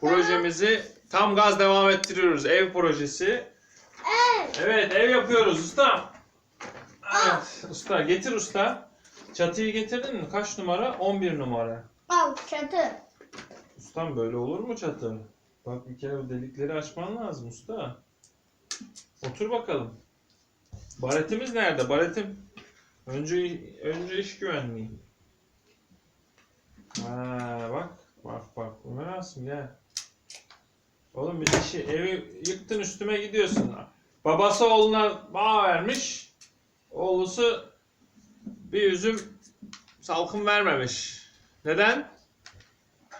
Projemizi tam gaz devam ettiriyoruz. Ev projesi. Evet ev yapıyoruz usta. Evet usta getir usta. Çatıyı getirdin mi? Kaç numara? 11 numara. Al çatı. Ustam böyle olur mu çatı? Bak bir kere bu delikleri açman lazım usta. Otur bakalım. Baretimiz nerede? Baretim. Önce önce iş güvenliği. Ha Asım gel. Oğlum bir işi evi yıktın üstüme gidiyorsun. Babası oğluna bağ vermiş. Oğlusu bir üzüm salkım vermemiş. Neden?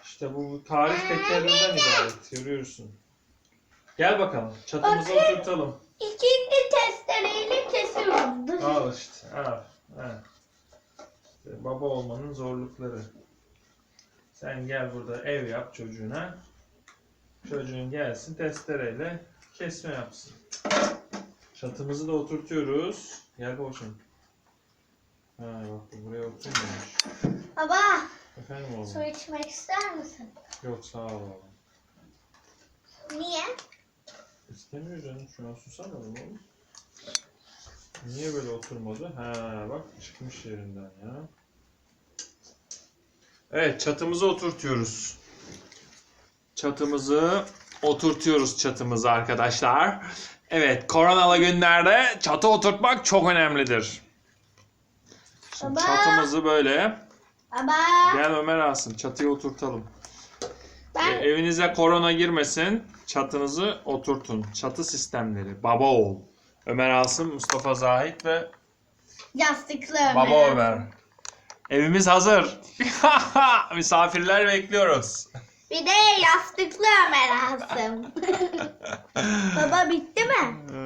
İşte bu tarih tekerrürden ibaret. Görüyorsun. Gel bakalım. Çatımıza Bakın. oturtalım. İkinci testereyle kesiyoruz. Dur. Al işte. Al. Ha. Baba olmanın zorlukları. Sen gel burada ev yap çocuğuna. Çocuğun gelsin testereyle kesme yapsın. Çatımızı da oturtuyoruz. Gel boşum. Ha bak bu buraya oturmamış. Baba Efendim su oğlum. içmek ister misin? Yok sağ ol oğlum. Niye? İstemiyor canım şu an susamadım oğlum. Niye böyle oturmadı? Ha bak çıkmış yerinden ya. Evet çatımızı oturtuyoruz. Çatımızı oturtuyoruz çatımızı arkadaşlar. Evet koronalı günlerde çatı oturtmak çok önemlidir. Şimdi Baba. çatımızı böyle. Baba Gel Ömer Asım çatıya oturtalım. E, ben evinize korona girmesin. Çatınızı oturtun. Çatı sistemleri. Baba oğul. Ömer Asım, Mustafa Zahit ve yastıklı Baba Ömer. Evimiz hazır. Misafirler bekliyoruz. Bir de yastıklı Ömer Asım. Baba bitti mi?